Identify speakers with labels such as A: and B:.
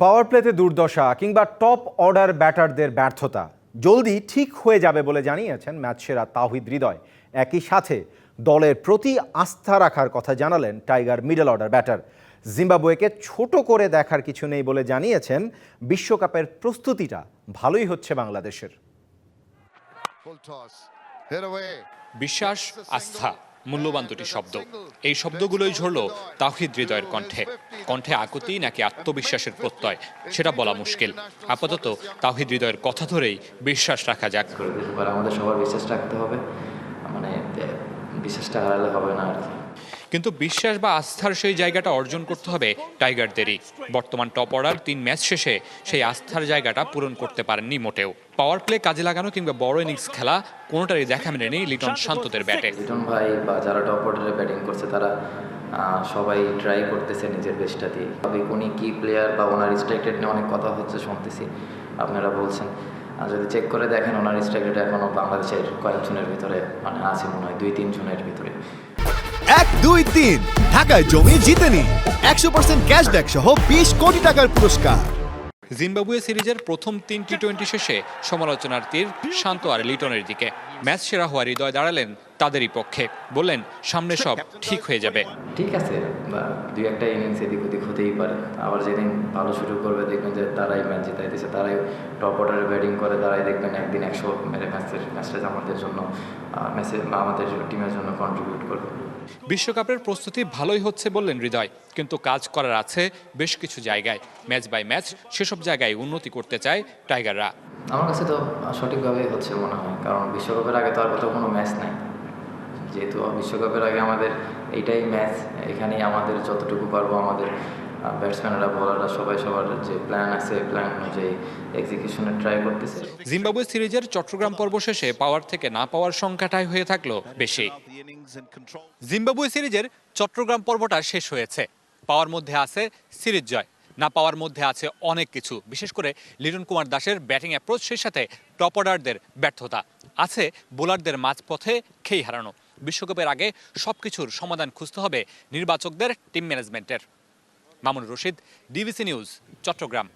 A: পাওয়ার প্লেতে দুর্দশা কিংবা টপ অর্ডার ব্যাটারদের ব্যর্থতা। জলদি ঠিক হয়ে যাবে বলে জানিয়েছেন ম্যাচ সেরা তাহিদ হৃদয়। একই সাথে দলের প্রতি আস্থা রাখার কথা জানালেন টাইগার মিডল অর্ডার ব্যাটার। জিম্বাবুয়েকে ছোট করে দেখার কিছু নেই বলে জানিয়েছেন বিশ্বকাপের প্রস্তুতিটা ভালোই হচ্ছে বাংলাদেশের.
B: বিশ্বাস আস্থা। মূল্যবান দুটি শব্দ। এই শব্দগুলোই ঝরল তাহিদ হৃদয়ের কণ্ঠে। কণ্ঠে আকুতি নাকি আত্মবিশ্বাসের প্রত্যয়, সেটা বলা মুশকিল। আপাতত তাহিদ হৃদয়ের কথা ধরেই বিশ্বাস রাখা যাক।
C: আমাদের সবার বিশ্বাস রাখতে হবে। মানে বিশ্বাসটা হারালে হবে না আর কি।
B: কিন্তু বিশ্বাস বা আস্থার সেই জায়গাটা অর্জন করতে হবে টাইগারদেরই। বর্তমান টপ অর্ডার তিন ম্যাচ শেষে সেই আস্থার জায়গাটা পূরণ করতে পারেননি মোটেও। পাওয়ার প্লে কাজে লাগানো কিংবা বড় ইনিংস খেলা কোনোটারই দেখা মেলেনি লিটন শান্তদের ব্যাটে।
C: লিটন ভাই বা যারা টপ অর্ডারে ব্যাটিং করছে তারা সবাই ট্রাই করতেছে নিজের বেস্টটা দিয়ে। তবে উনি কি প্লেয়ার বা ওনার স্ট্রাইক রেট নিয়ে অনেক কথা হচ্ছে শুনতেছি, আপনারা বলছেন। আর যদি চেক করে দেখেন, ওনার স্ট্রাইক এখনও বাংলাদেশের কয়েকজনের ভিতরে মানে আছে মনে হয় দুই তিনজনের ভিতরে।
D: এক দুই তিন। ঢাকায় জমি জিতে নিন একশো পার্সেন্ট ক্যাশব্যাক সহ বিশ কোটি টাকার পুরস্কার।
B: জিম্বাবুয়ে সিরিজের প্রথম তিন টি টোয়েন্টি শেষে সমালোচনার তীর শান্ত আর লিটনের দিকে। ম্যাচ সেরা হওয়ার হৃদয় দাঁড়ালেন তাদেরই পক্ষে। বললেন সামনে সব ঠিক হয়ে যাবে।
C: ঠিক আছে বা দুই একটা ইনিংস এদিক ওদিক হতেই পারে। আবার যেদিন ভালো শুরু করবে দেখবেন যে তারাই ম্যাচ জিতাইতেছে। তারাই টপ অর্ডারে ব্যাটিং করে তারাই দেখবেন একদিন একশো মেরে ম্যাচের ম্যাচটা আমাদের জন্য ম্যাচে আমাদের টিমের জন্য কন্ট্রিবিউট করবে।
B: বিশ্বকাপের প্রস্তুতি ভালোই হচ্ছে বললেন হৃদয়, কিন্তু কাজ করার আছে বেশ কিছু জায়গায়। ম্যাচ বাই ম্যাচ সেসব জায়গায় উন্নতি করতে চায় টাইগাররা।
C: আমার কাছে তো সঠিকভাবে হচ্ছে মনে হয়, কারণ বিশ্বকাপের আগে তো আর কোথাও কোনো ম্যাচ নাই। যেহেতু বিশ্বকাপের আগে আমাদের এইটাই ম্যাচ, এখানেই আমাদের যতটুকু পারব আমাদের ব্যাটসম্যানরা বলাররা সবাই সবার যে প্ল্যান আছে প্ল্যান অনুযায়ী এক্সিকিউশনে ট্রাই করতেছে।
B: জিম্বাবুয়ে সিরিজের চট্টগ্রাম পর্ব শেষে পাওয়ার থেকে না পাওয়ার সংখ্যাটাই হয়ে থাকল বেশি। জিম্বাবুয়ে সিরিজের চট্টগ্রাম পর্বটা শেষ হয়েছে। পাওয়ার মধ্যে আছে সিরিজ জয়, না পাওয়ার মধ্যে আছে অনেক কিছু। বিশেষ করে লিটন কুমার দাসের ব্যাটিং অ্যাপ্রোচ সেই সাথে টপ অর্ডারদের ব্যর্থতা। আছে বোলারদের মাঝপথে খেই হারানো। বিশ্বকাপের আগে সবকিছুর সমাধান খুঁজতে হবে নির্বাচকদের টিম ম্যানেজমেন্টের মামুন রশিদ ডিবিসি নিউজ চট্টগ্রাম।